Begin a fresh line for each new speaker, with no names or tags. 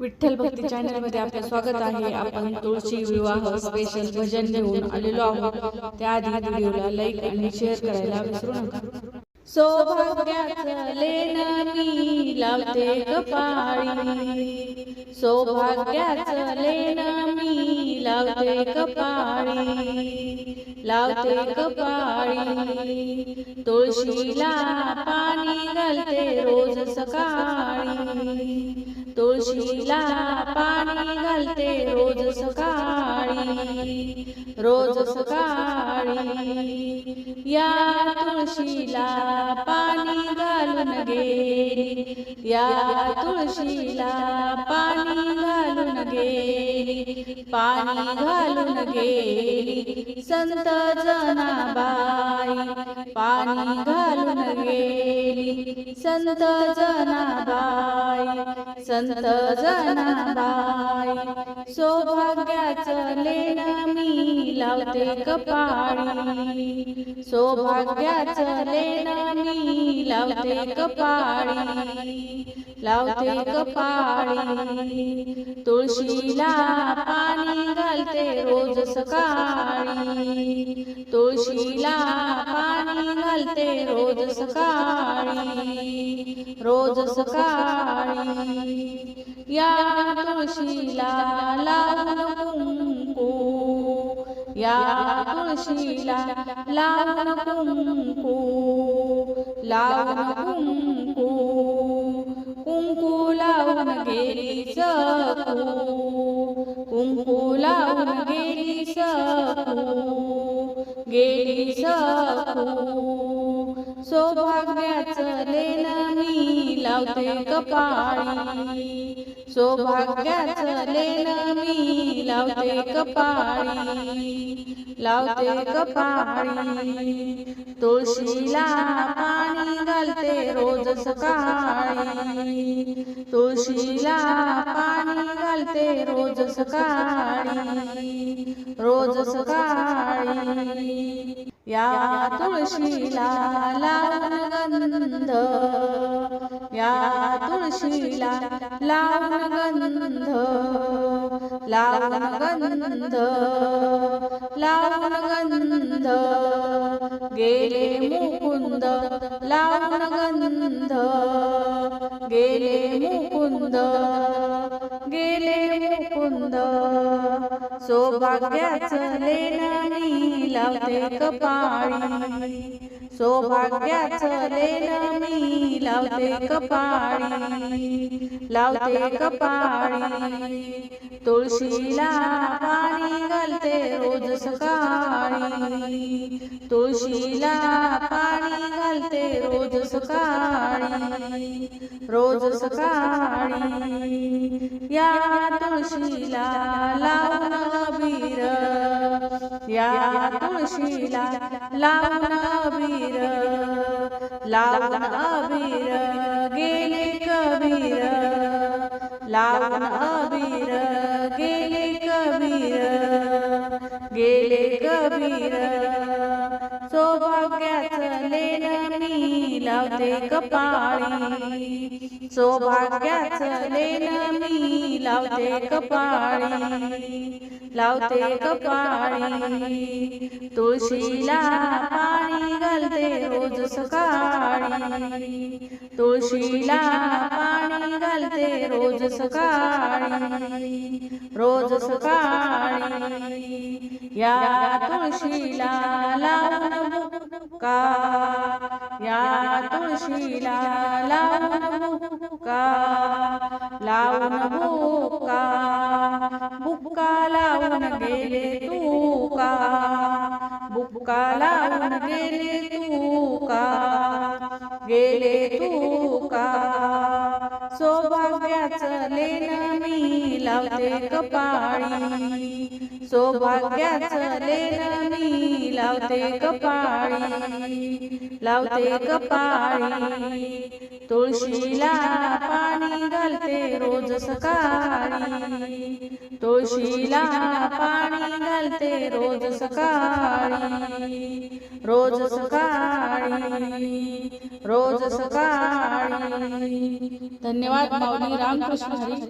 विठ्ठल भक्ती चॅनलमध्ये आपले स्वागत आहे. आपण तुळशी विवाह स्पेशल भजन घेऊन आलेलो आहोत. त्याआधी व्हिडिओला लाईक आणि शेअर करायला विसरू नका. सौभाग्याचं लेन मी लावते कपाळी. सौभाग्याचं लेन मी लावते कपाळी. लावते कपाळी. तुळशीला पाणी घालते रोज सकाळी. तुळशीला पाणी घालते रोज सकाळी रोज सकाळी. या तुळशीला पाणी घालून गेली या तुळशीला पाणी घालून गेली पाणी घालून गेली संत जनाबाई पाणी घालून गेली संत जनाबाई संत जनाबाई सौभाग्याचं लेण मी लावते कपाळी. सौभाग्याचं लेण मी लावते कपाळी लावते कपाळी. तुळशीला पाणी घालते रोज सकाळी. तुळशीला पाणी घालते रोज सकाळी. रोज सकाळी या तुळशीला कुंकू या तुळशीला लावून कुंकू लावून कुंकू कुंकू लावून गेली सकू कुंकू लावून गेली सकू गेली सकू सौभाग्याचं लेन मी लावते कपाळी. सौभाग्याचं लेन मी लावते कपाळी. लावते कपाळी. तुळशीला पाणी घालते रोज सकाळी. तुळशीला पाणी घालते रोज सकाळी. रोज सकाळी. या तुळशीला लावून गंध या तुळशीला लावून गंध लावून गंध लावून गंध गेले मुकुंद लावून गंध गेले मुकुंद गेले मुकुंद. सौभाग्याचं लेण लावते कपाळी. सौभाग्याचं लेण लावते कपाळी. लावते कपाळी. तुळशीला पाणी घालते रोज सकाळी. तुळशीला पाणी घालते रोज सकाळी. रोज सकाळी या तुळशीला लावून बीर या तुळशीला लावून बीर लावून बीर गेले कबीर. लावून बीर लावते कपाळी. सौभाग्याच लेन मी लावते कपाळी. लावते कपाळी. तुळशीला पाणी घालते रोज सकाळी. तुळशीला पाणी घालते रोज सकाळी. रोज सकाळी. या तुळशीला लावून का या तुळशीला लावून बुक्का लावून बुक्का बुक्का लावून गेले तू का बुक्का लावून गेले तू का गेले तू का सौभाग्याचं लेन मी लावते कपाळी सौभाग्याच लेन मी लावते कपाळी लावते कपाळी तुळशीला पाणी घालते रोज सकाळी. तुळशीला पाणी घालते रोज सकाळी रोज सकाळी रोज सकाळी. धन्यवाद माऊली रामकृष्ण हरी.